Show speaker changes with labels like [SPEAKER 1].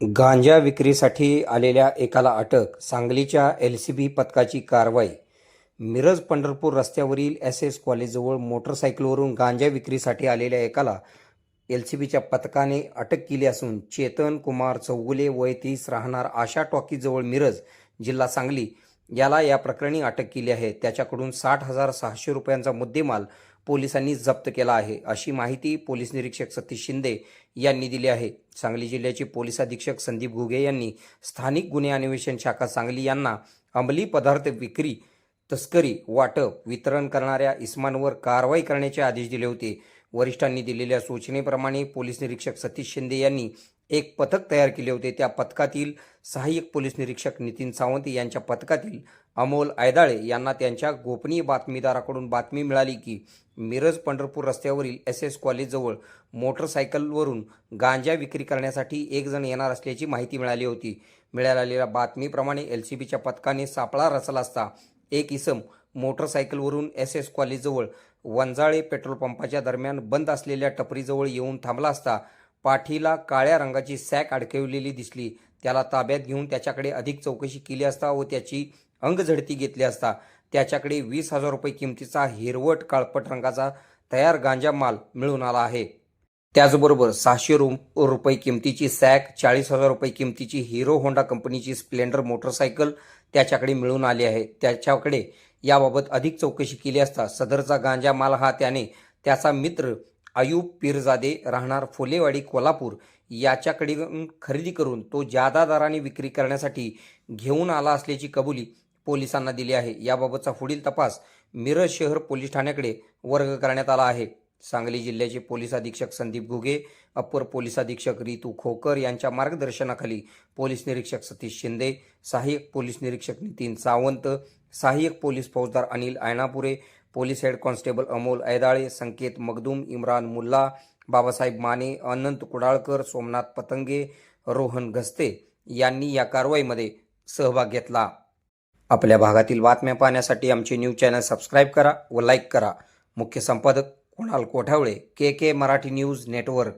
[SPEAKER 1] गांजा विक्रीसाठी आलेल्या एकाला अटक सांगलीच्या एल सी बी पथकाची कारवाई. मिरज पंढरपूर रस्त्यावरील एस एस कॉलेजजवळ मोटरसायकलवरून गांजा विक्रीसाठी आलेल्या एकाला एल सी बीच्या पथकाने अटक केली असून चेतन कुमार चौगुले वय तीस राहणार आशा टॉकीजवळ मिरज जिल्हा सांगली. याला या प्रकरणी अटक केली आहे. त्याच्याकडून साठ हजार सहाशे रुपयांचा मुद्देमाल पोलिसांनी जप्त केला आहे. अशी माहिती पोलीस निरीक्षक सतीश शिंदे यांनी दिली आहे. सांगली जिल्ह्याचे पोलीस अधीक्षक संदीप घुगे यांनी स्थानिक गुन्हे अन्वेषण शाखा सांगली यांना अंमली पदार्थ विक्री तस्करी वाटप वितरण करणाऱ्या इस्मांवर कारवाई करण्याचे आदेश दिले होते. वरिष्ठांनी दिलेल्या सूचनेप्रमाणे पोलीस निरीक्षक सतीश शिंदे यांनी एक पथक तयार केले होते. त्या पथकातील सहाय्यक पोलीस निरीक्षक नितीन सावंत यांच्या पथकातील अमोल आयदाळे यांना त्यांच्या गोपनीय बातमीदाराकडून बातमी मिळाली की मिरज पंढरपूर रस्त्यावरील एस एस कॉलेजजवळ मोटरसायकलवरून गांजा विक्री करण्यासाठी एक जण येणार असल्याची माहिती मिळाली होती. मिळालेल्या बातमीप्रमाणे एल सी बीच्या पथकाने सापळा रचला असता एक इसम मोटरसायकलवरून एस एस कॉलेजजवळ वंजाळे पेट्रोल पंपाच्या दरम्यान बंद असलेल्या टपरीजवळ येऊन थांबला असता पाठीला काळ्या रंगाची सॅक अडकवलेली दिसली. त्याला ताब्यात घेऊन त्याच्याकडे अधिक चौकशी केली असता व त्याची अंगझडती घेतली असता. त्याच्याकडे वीस हजार रुपये किमतीचा हिरवट काळपट रंगाचा तयार गांजा माल मिळून आला आहे. त्याचबरोबर सहाशे रु रुपये किमतीची सॅक चाळीस हजार रुपये किमतीची हिरो होंडा कंपनीची स्प्लेंडर मोटरसायकल त्याच्याकडे मिळून आली आहे. त्याच्याकडे याबाबत अधिक चौकशी केली असता सदरचा गांजा माल हा त्याने त्याचा मित्र आयूब पीरजादे राहणार फोलेवाडी कोल्हापूर. याच्याकडून खरेदी करून तो जादा दराने विक्री करण्यासाठी घेऊन आला असल्याची कबुली पोलिसांना दिली आहे. याबाबतचा पुढील तपास मिरज शहर पोलीस ठाण्याकडे वर्ग करण्यात आला आहे. सांगली जिल्ह्याचे पोलीस अधीक्षक संदीप घुगे अप्पर पोलीस अधीक्षक रितू खोकर यांच्या मार्गदर्शनाखाली पोलीस निरीक्षक सतीश शिंदे सहाय्यक पोलीस निरीक्षक नितीन सावंत सहाय्यक पोलीस फौजदार Anil Aynapure police head constable Amol Aidale Sanket Magdum Imran Mulla Babasaheb Mane Anant Kudalkar Somnath Patange Rohan Ghaste यांनी या कारवाईमध्ये सहभाग घेतला. आपल्या भागातील बातम्या पाहण्यासाठी आमचे न्यूज चॅनल सबस्क्राईब करा व लाईक करा. मुख्य संपादक Kunal Kothavale K K Marathi news network.